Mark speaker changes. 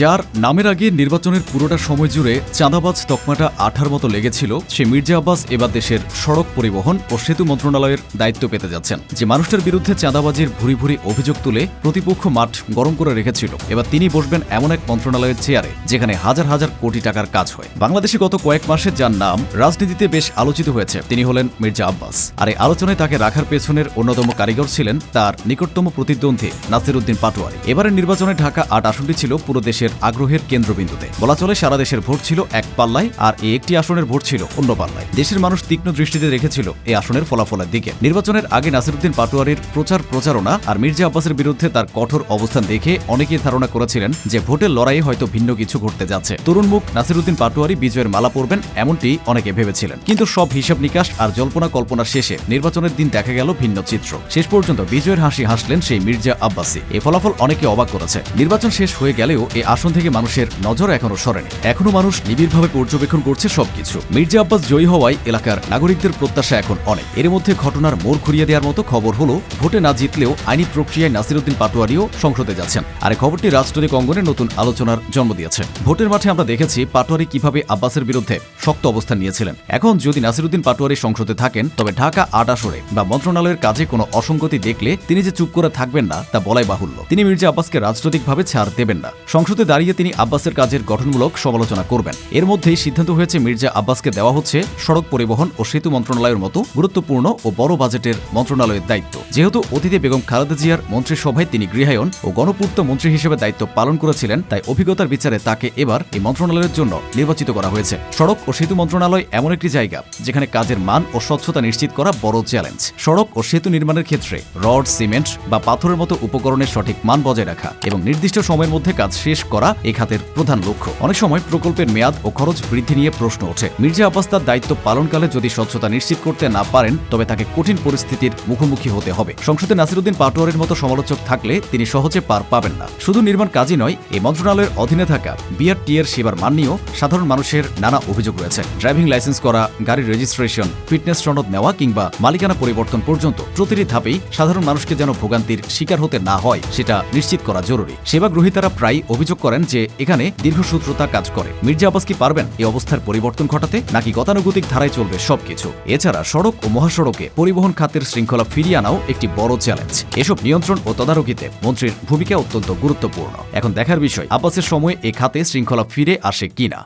Speaker 1: যার নামের আগে নির্বাচনের পুরোটা সময় জুড়ে চাঁদাবাজ তকমাটা আঠার মতো লেগেছিল, সে মির্জা আব্বাস এবার দেশের সড়ক পরিবহন ও সেতু মন্ত্রণালয়ের দায়িত্ব পেতে যাচ্ছেন। যে মানুষটার বিরুদ্ধে চাঁদাবাজির ভুরি ভুরি অভিযোগ তুলে প্রতিপক্ষ মাঠ গরম করে রেখেছিল। এবার তিনি বসবেন এমন এক মন্ত্রণালয়ের চেয়ারে, যেখানে হাজার হাজার কোটি টাকার কাজ হয়। বাংলাদেশে গত কয়েক মাসে যার নাম রাজনীতিতে বেশ আলোচিত হয়েছে, তিনি হলেন মির্জা আব্বাস। আর এই আলোচনায় তাকে রাখার পেছনের অন্যতম কারিগর ছিলেন তার নিকটতম প্রতিদ্বন্দ্বী নাসির উদ্দিন পাটোয়ারি। এবারের নির্বাচনে ঢাকা আট আসনটি ছিল পুরো দেশের আগ্রহের কেন্দ্রবিন্দুতে। বলা চলে সারা দেশের ভোট ছিল এক পাল্লায় আর এই একটি আসনের ভোট ছিল অন্য পাল্লায়। দেশের মানুষ তীক্ষ্ণ দৃষ্টিতে রেখেছিল এই আসনের ফলাফলের দিকে। নির্বাচনের আগে নাসিরুদ্দিন পাটোয়ারির প্রচার প্রচারণা আর মির্জা আব্বাসের বিরুদ্ধে তার কঠোর অবস্থান দেখে অনেকেই ধারণা করেছিলেন যে ভোটের লড়াইয়ে হয়তো ভিন্ন কিছু ঘটতে যাচ্ছে। তরুণ মুখ নাসিরুদ্দিন পাটোয়ারি বিজয়ের মালা পরবেন এমনটি অনেকে ভেবেছিলেন। কিন্তু সব হিসাব নিকাশ আর জল্পনা কল্পনা শেষে নির্বাচনের দিন দেখা গেল ভিন্ন চিত্র। শেষ পর্যন্ত বিজয়ের হাসি হাসলেন সেই মির্জা আব্বাসি এই ফলাফল অনেকে অবাক করেছে। নির্বাচন শেষ হয়ে গেলেও এই আসন থেকে মানুষের নজর এখনও সরেনি। এখনও মানুষ নিবিড়ভাবে পর্যবেক্ষণ করছে সবকিছু। মির্জা আব্বাস জয়ী হওয়ায় এলাকার নাগরিকদের প্রত্যাশা এখন অনেক। এর মধ্যে ঘটনার মোড় ঘুরিয়ে দেওয়ার মতো খবর হলো, ভোটে না জিতলেও আইনি প্রক্রিয়ায় নাসিরুদ্দিন পাটোয়ারিও সংসদে যাচ্ছেন। আর খবরটি রাজনৈতিক অঙ্গনে নতুন আলোচনার জন্ম দিয়েছে। ভোটের মাঠে আমরা দেখেছি পাটোয়ারি কীভাবে আব্বাসের বিরুদ্ধে শক্ত অবস্থান নিয়েছিলেন। এখন যদি নাসিরুদ্দিন পাটোয়ারি সংসদে থাকেন, তবে ঢাকা আট আসরে বা মন্ত্রণালয়ের কাজে কোনো অসঙ্গতি দেখলে তিনি যে চুপ করে থাকবেন না, তা বলাই বাহুল্য। তিনি মির্জা আব্বাসকে রাজনৈতিকভাবে ছাড় দেবেন না। সংসদে দাঁড়িয়ে তিনি আব্বাসের কাজের গঠনমূলক সমালোচনা করবেন। এর মধ্যেই সিদ্ধান্ত হয়েছে মির্জা আব্বাসকে দেওয়া হচ্ছে সড়ক পরিবহন ও সেতু মন্ত্রণালয়ের মতো গুরুত্বপূর্ণ ও বড় বাজেটের মন্ত্রণালয়ের দায়িত্ব। যেহেতু অতীতে বেগম খালেদা জিয়ার মন্ত্রিসভায় তিনি গৃহায়ন ও গণপূর্ত মন্ত্রী হিসেবে দায়িত্ব পালন করেছিলেন, তাই অভিজ্ঞতার বিচারে তাকে এবার এই মন্ত্রণালয়ের জন্য নির্বাচিত করা হয়েছে। সড়ক ও সেতু মন্ত্রণালয় এমন একটি জায়গা যেখানে কাজের মান ও স্বচ্ছতা নিশ্চিত করা বড় চ্যালেঞ্জ। সড়ক ও সেতু নির্মাণের ক্ষেত্রে রড, সিমেন্ট বা পাথরের মতো উপকরণের সঠিক মান বজায় রাখা এবং নির্দিষ্ট সময়ের মধ্যে কাজ শেষ করা এই খাতের প্রধান লক্ষ্য। অনেক সময় প্রকল্পের মেয়াদ ও খরচ বৃদ্ধি নিয়ে প্রশ্ন ওঠে। মির্জা আব্বাস তার দায়িত্ব পালনকালে যদি স্বচ্ছতা নিশ্চিত করতে না পারেন, তবে তাকে কঠিন পরিস্থিতির মুখোমুখি হতে হবে। সংসদে নাসিরুদ্দিন পাটোয়ারের মতো সমালোচক থাকলে তিনি সহজে পার পাবেন না। শুধু নির্মাণ কাজই নয় এই মন্ত্রণালয়ের অধীনে থাকা বিআরটি এর সেবার মান নিয়েও সাধারণ মানুষের নানা অভিযোগ রয়েছে। ড্রাইভিং লাইসেন্স করা, গাড়ির রেজিস্ট্রেশন, ফিটনেস সনদ নেওয়া কিংবা মালিকানা পরিবর্তন পর্যন্ত প্রতিটি ধাপেই সাধারণ মানুষকে যেন ভোগান্তির শিকার হতে না হয়, সেটা নিশ্চিত করা জরুরি। সেবা গ্রহীতারা প্রায় অভিযোগ করেন যে এখানে দীর্ঘসূত্রতা কাজ করে। মির্জা আব্বাস কি পারবেন এই অবস্থার পরিবর্তন ঘটাতে? নাকি গতানুগতিক ধারায় চলবে সবকিছু? এছাড়া সড়ক ও মহাসড়কে পরিবহন খাতের শৃঙ্খলা ফিরিয়ে আনাও একটি বড় চ্যালেঞ্জ এসব নিয়ন্ত্রণ ও তদারকিতে মন্ত্রীর ভূমিকা অত্যন্ত গুরুত্বপূর্ণ। এখন দেখার বিষয়, আব্বাসের সময় এ খাতে শৃঙ্খলা ফিরে আসে কিনা?